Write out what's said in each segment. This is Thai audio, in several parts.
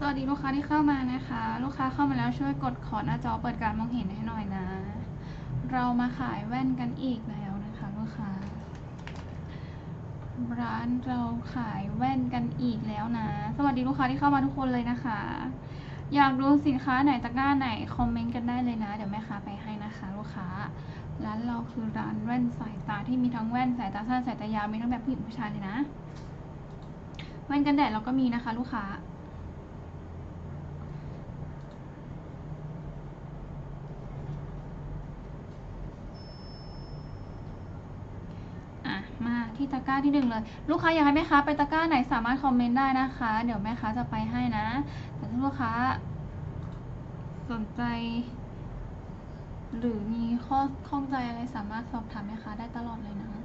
สวัสดีลูกค้าที่เข้ามานะคะ ลูกค้าเข้ามาแล้วช่วยกดขอหน้าจอเปิดการมองเห็นให้หน่อยนะ เรามาขายแว่นกันอีกแล้วนะคะลูกค้า ร้านเราขายแว่นกันอีกแล้วนะ สวัสดีลูกค้าที่เข้ามาทุกคนเลยนะคะ อยากดูสินค้าไหนตะก้าไหนคอมเมนต์กันได้เลยนะ เดี๋ยวแม่ค้าไปให้นะคะ ลูกค้า ร้านเราคือร้านแว่นสายตาที่มีทั้งแว่นสายตาสั้นสายตายาวมีทั้งแบบผู้หญิงผู้ชายเลยนะ แว่นกันแดดเราก็มีนะคะ ลูกค้า อะมา ที่ตะกร้าที่หนึ่งเลย ลูกค้าอยากให้แม่ค้าไปตะกร้าไหนสามารถคอมเมนต์ได้นะคะ เดี๋ยวแม่ค้าจะไปให้นะ แต่ถ้าลูกค้า สนใจ หรือมีข้อข้องใจอะไรสามารถสอบถามแม่ค้าได้ตลอดเลยนะ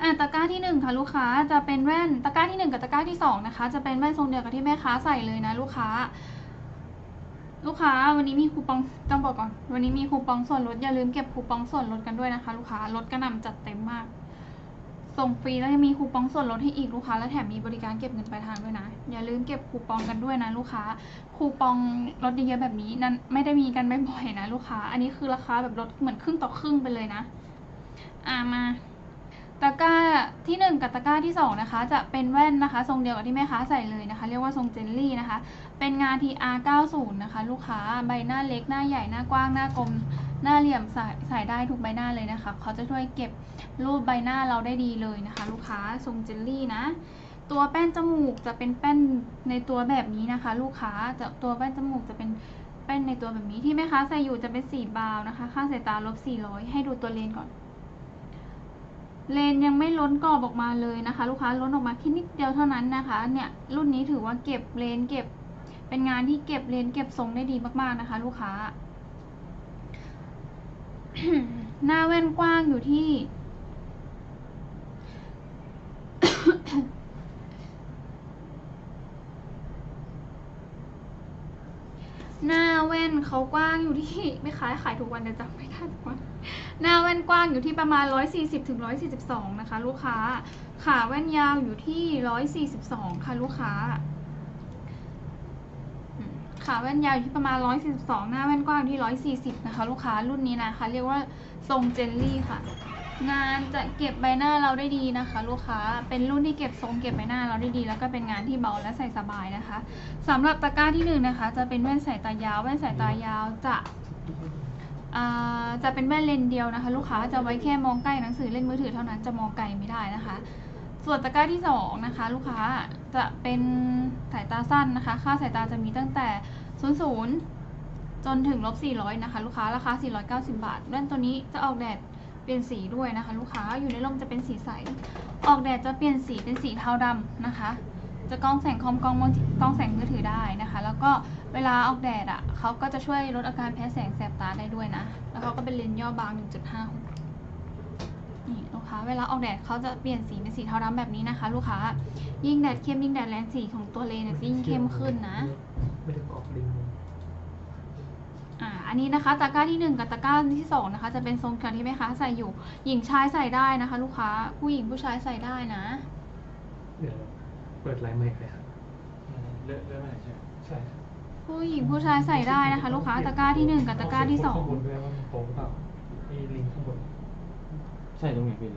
อะตะกร้าที่หนึ่งค่ะลูกค้าจะเป็นแว่นตะกร้าที่หนึ่งกับตะกร้าที่สองนะคะจะเป็นแว่นทรงเดียวกับที่แม่ค้าใส่เลยนะลูกค้า ลูกค้าวันนี้มีคูปองต้องบอกก่อน วันนี้มีคูปองส่วนลดอย่าลืมเก็บคูปองส่วนลดกันด้วยนะคะ ลูกค้าลดกระหน่ำจัดเต็มมาก ส่งฟรีแล้วยังมีคูปองส่วนลดให้อีกลูกค้าและแถมมีบริการเก็บเงินปลายทางด้วยนะ อย่าลืมเก็บคูปองกันด้วยนะลูกค้า คูปองลดเยอะๆแบบนี้นั้นไม่ได้มีกันบ่อยๆนะลูกค้า อันนี้คือราคาแบบลดเหมือนครึ่งต่อครึ่งไปเลยนะ อ่ามาตะกร้าที่หนึ่งกับตะกร้าที่สองนะคะ จะเป็นแว่นนะคะ ทรงเดียวกับที่แม่ค้าใส่เลยนะคะ เรียกว่าทรงเจลลี่นะคะ เป็นงาน TR 90 นะคะ ลูกค้าใบหน้าเล็กหน้าใหญ่หน้ากว้างหน้ากลม หน้าเหลี่ยมใส่ใส่ได้ทุกใบหน้าเลยนะคะ เขาจะช่วยเก็บรูปใบหน้าเราได้ดีเลยนะคะ ลูกค้าทรงเจลลี่นะ ตัวแป้นจมูกจะเป็นแป้นในตัวแบบนี้นะคะ ลูกค้าจะตัวแป้นจมูกจะเป็นแป้นในตัวแบบนี้ที่แม่ค้าใส่อยู่จะเป็นสีบาวน์นะคะ ค่าสายตาลบ400 ให้ดูตัวเลนก่อน เลนยังไม่ล้นกรอบออกมาเลยนะคะ ลูกค้าล้นออกมาแค่นิดเดียวเท่านั้นนะคะ เนี่ยรุ่นนี้ถือว่าเก็บเลนเก็บ เป็นงานที่เก็บเลนเก็บทรงได้ดีมากๆนะคะ ลูกค้า หน้าแว่นกว้างอยู่ที่ หน้าแว่นเขากว้างอยู่ที่ไม่ขายขายทุกวันแต่จำไม่ได้ทุกวันหน้าแว่นกว้างอยู่ที่ประมาณ 140ถึง142 นะคะ ลูกค้า ขาแว่นยาวอยู่ที่ 142 ค่ะ ลูกค้า ขาแว่นยาวอยู่ที่ประมาณ 142 หน้าแว่นกว้างอยู่ที่ 140 นะคะ ลูกค้ารุ่นนี้นะคะ เรียกว่าทรงเจลลี่ค่ะ งานจะเก็บใบหน้าเราได้ดีนะคะ ลูกค้าเป็นรุ่นที่เก็บทรงเก็บใบหน้าเราได้ดี แล้วก็เป็นงานที่เบาและใส่สบายนะคะสำหรับตะกร้าที่หนึ่งนะคะ จะเป็นแว่นสายตายาว แว่นสายตายาวจะจะเป็นแว่นเลนเดียวนะคะ ลูกค้าจะไว้แค่มองใกล้หนังสือเล่นมือถือเท่านั้นจะมองไกลไม่ได้นะคะ ส่วนตะกร้าที่สองนะคะ ลูกค้าจะเป็นสายตาสั้นนะคะ ค่าสายตาจะมีตั้งแต่ 00 จนถึงลบ400 นะคะ ลูกค้าราคา 490 บาทแว่นตัวนี้จะออกแดดเปลี่ยนสีด้วยนะคะ ลูกค้าอยู่ในร่มจะเป็นสีใส ออกแดดจะเปลี่ยนสีเป็นสีเทาดำนะคะ จะกองแสงคอมกองมองกองแสงมือถือได้นะคะ แล้วก็เวลาออกแดดอะเขาก็จะช่วยลดอาการแพ้แสงแสบตาได้ด้วยนะ แล้วเขาก็เป็นเลนส์ย่อบาง 1.56 นี่ลูกค้าเวลาออกแดดเขาจะเปลี่ยนสีเป็นสีเทาดำแบบนี้นะคะ ลูกค้ายิ่งแดดเข้มยิ่งแดดแรงสีของตัวเลนส์เนี่ยจะยิ่งเข้มขึ้นนะไม่ได้กรอกลิงก์อ่าอันนี้นะคะตะกร้าที่หนึ่งกับตะกร้าที่สองนะคะ จะเป็นทรงเกินที่แม่ค้าใส่อยู่ หญิงชายใส่ได้นะคะ ลูกค้าผู้หญิงผู้ชายใส่ได้นะเดี๋ยวเปิดไลน์ใหม่เลยครับเลือกเลือกไม่ได้ใช่ไหมใช่ครับผู้หญิงผู้ชายใส่ได้นะคะ ลูกค้าตะกร้าที่หนึ่งกับตะกร้าที่สองข้างบนด้วยว่ามันโป๊ะหรือเปล่ามีลิงก์ข้างบน ใช่ตรงไหนพี่